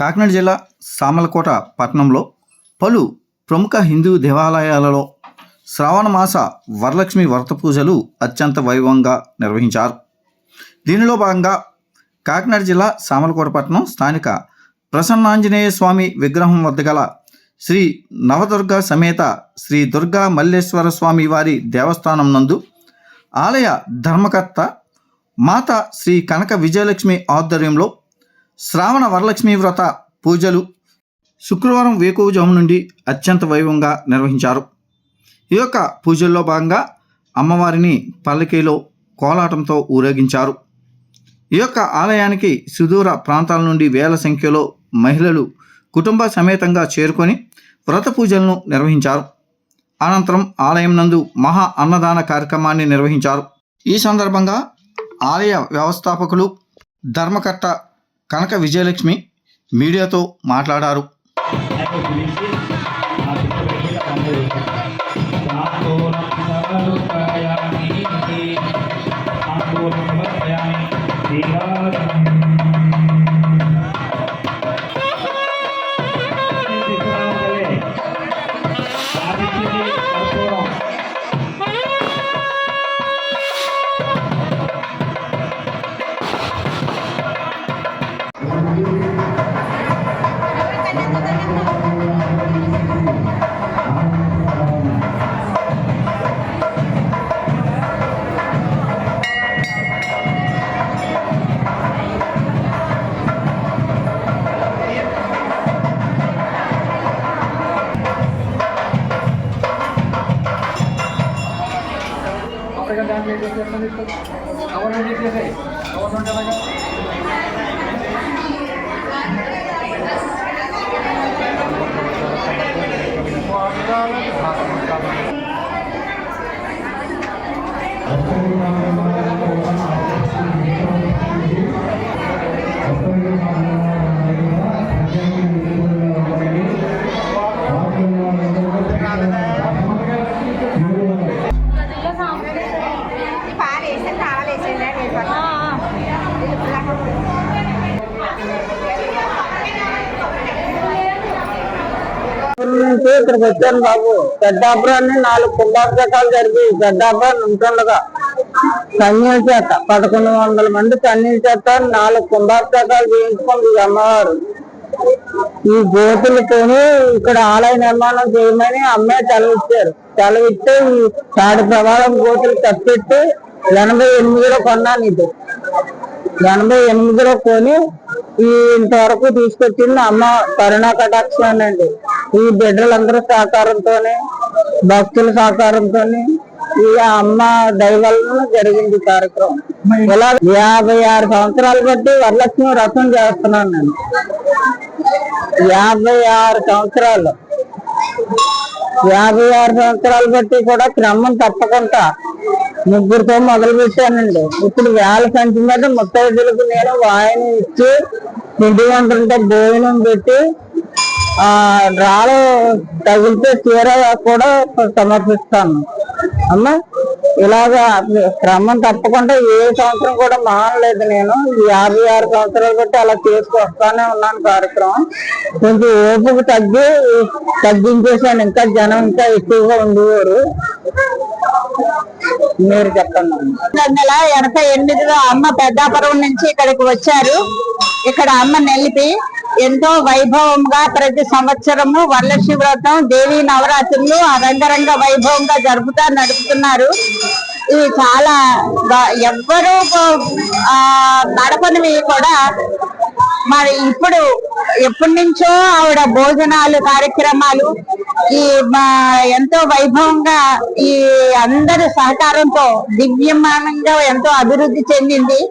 కాకినాడ జిల్లా సామలకోట పట్టణంలో పలు ప్రముఖ హిందూ దేవాలయాలలో శ్రావణ మాస వరలక్ష్మి వ్రత పూజలు అత్యంత వైభవంగా నిర్వహించారు. దీనిలో భాగంగా కాకినాడ జిల్లా సామలకోట పట్టణం స్థానిక ప్రసన్నాంజనేయ స్వామి విగ్రహం వద్ద గల శ్రీ నవదుర్గ సమేత శ్రీ దుర్గా మల్లేశ్వర స్వామి వారి దేవస్థానం నందు ఆలయ ధర్మకర్త మాత శ్రీ కనక విజయలక్ష్మి ఆధ్వర్యంలో శ్రావణ వరలక్ష్మి వ్రత పూజలు శుక్రవారం వేకువజాము నుండి అత్యంత వైభవంగా నిర్వహించారు. ఈ యొక్క పూజల్లో భాగంగా అమ్మవారిని పల్లకీలో కోలాటంతో ఊరేగించారు. ఈ యొక్క ఆలయానికి సుదూర ప్రాంతాల నుండి వేల సంఖ్యలో మహిళలు కుటుంబ సమేతంగా చేరుకొని వ్రత పూజలను నిర్వహించారు. అనంతరం ఆలయం నందు మహా అన్నదాన కార్యక్రమాన్ని నిర్వహించారు. ఈ సందర్భంగా ఆలయ వ్యవస్థాపకులు ధర్మకర్త కనక విజయలక్ష్మి మీడియాతో మాట్లాడారు. টাকা দাম আমার টাকা నుంచి ఇక్కడికి వచ్చాను బాబు. పెద్దాపురాన్ని నాలుగు కుంభాభిషేకాలు జరిగి పెద్దాపురాన్ని ఉంటుండగా కన్యల చేత పదకొండు వందల మంది కన్యల చేత నాలుగు కుంభాభిషేకాలు చేయించుకుంది అమ్మవారు. ఈ జ్యోతులతోని ఇక్కడ ఆలయ నిర్మాణం చేయమని అమ్మే తెలవిచ్చారు తెలవిస్తే ఈ తాడి ప్రమాదం గోతులు తప్పెట్టి ఎనభై ఎనిమిదిలో కొన్నాను ఇది. ఎనభై ఎనిమిదిలో కొని ఈ ఇంతవరకు తీసుకొచ్చింది అమ్మ కరుణా కటాక్షం అండి. ఈ బిడ్డలందరూ సహకారంతోనే భక్తుల సహకారంతో ఈ అమ్మ దైవాలను జరిగింది కార్యక్రమం. ఇలా యాభై ఆరు సంవత్సరాలు బట్టి వరలక్ష్మి రసం చేస్తున్నాను నేను. యాభై ఆరు సంవత్సరాలు. యాభై ఆరు సంవత్సరాలు బట్టి కూడా క్రమం తప్పకుండా ముగ్గురితో మొదలు పెట్టానండి ఇప్పుడు వేల సంచి మీద ముత్తైదులకు నేను వాయిని ఇచ్చి పిండి వంటలతో భోజనం పెట్టి రాళ్ళు తగిలితే చీర కూడా సమర్పిస్తాను. అమ్మ ఇలాగా క్రమం తప్పకుండా ఏ సంవత్సరం కూడా మానలేదు నేను. ఈ యాభై ఆరు సంవత్సరాలు బట్టి అలా చేసుకొస్తానే ఉన్నాను కార్యక్రమం. కొంచెం ఓపిక తగ్గి తగ్గించేసాను ఇంకా జనం ఇంకా ఎక్కువగా ఉండేవారు. మీరు చెప్పండి వందల ఎనభై ఎనిమిదిలో అమ్మ పెద్దాపురం నుంచి ఇక్కడికి వచ్చారు. ఇక్కడ అమ్మ నిలిపి ఎంతో వైభవంగా ప్రతి సంవత్సరము వరలక్ష్మి వ్రతం దేవి నవరాత్రులు ఆ రంగరంగ వైభవంగా జరుపుతా నడుపుతున్నారు. ఇవి చాలా ఎవ్వరూ ఆ, నడపనివి కూడా మరి ఇప్పుడు ఎప్పటి నుంచో ఆవిడ భోజనాలు కార్యక్రమాలు ఈ మా ఎంతో వైభవంగా ఈ అందరి సహకారంతో దివ్యమానంగా ఎంతో అభివృద్ధి చెందింది.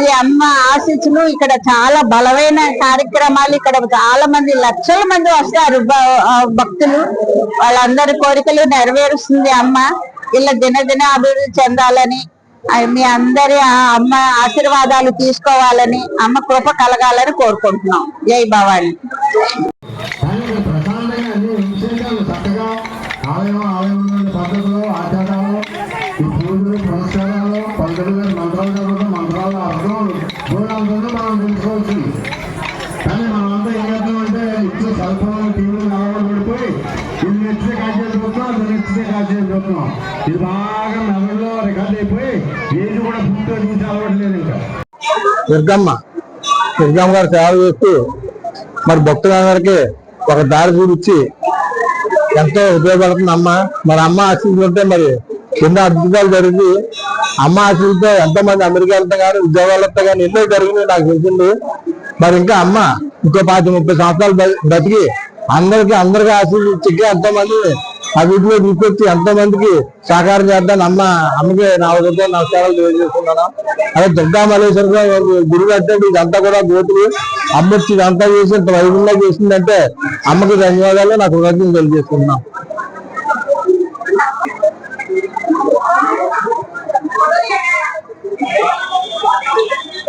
ఈ అమ్మ ఆశీస్సులు ఇక్కడ చాలా బలమైన కార్యక్రమాలు ఇక్కడ చాలా మంది లక్షల మంది వస్తారు భ- భక్తులు. వాళ్ళందరి కోరికలు నెరవేరుస్తుంది అమ్మ. ఇలా దినదిన అభివృద్ధి చెందాలని మీ అందరి అమ్మ ఆశీర్వాదాలు తీసుకోవాలని అమ్మ కృప కలగాలని కోరుకుంటున్నాం. జై భవాని. కానీ ఆలయం ఆలయంలోని ఆచారాలు ఈ పూజలు పంతులు మంత్రాలు మంత్రాల అర్థం మనం తెలుసుకోవచ్చు. కానీ మనమంతా ఏం ఇది బాగా మెదడులో రికార్డ్ అయిపోయి ఏది కూడా పుట్టు చూసి అలవాట్లేదు ఇంకా. దుర్గమ్మ దుర్గమ్మ గారు సేవ చేస్తూ మరి భక్తులందరికీ ఒక దారి చూపించి ఎంతో ఉపయోగపడుతుంది అమ్మ మరి అమ్మ ఆశీస్సులుంటే మరి ఎన్నో అద్భుతాలు జరిగి అమ్మ ఆశీస్సులతో ఎంతో మంది అమెరికా వెళ్తా కానీ ఉద్యోగాలతో కానీ ఎన్నో జరిగినాయి నాకు తెలిసింది. మరి ఇంకా అమ్మ ఇంకో పాతి ముప్పై సంవత్సరాలు బ్ర- బ్రతికి అందరికి అందరికీ ఆశీస్సులు ఇచ్చి ఎంతో మంది అభివృద్ధిలో తీసుకొచ్చి ఎంతో మందికి సహకారం చేద్దాం అమ్మ అమ్మకి నా ఉదయంతో నమస్కారాలు తెలియజేస్తున్నాను అదే దుర్గా మలేశ్వర గురువు అంటే ఇదంతా కూడా గోతులు. అమ్మ వచ్చి ఇదంతా చేసి ఇంత వైభవంగా చేసిందంటే అమ్మకి ధన్యవాదాలు నాకు కృతజ్ఞతలు తెలియజేస్తున్నాను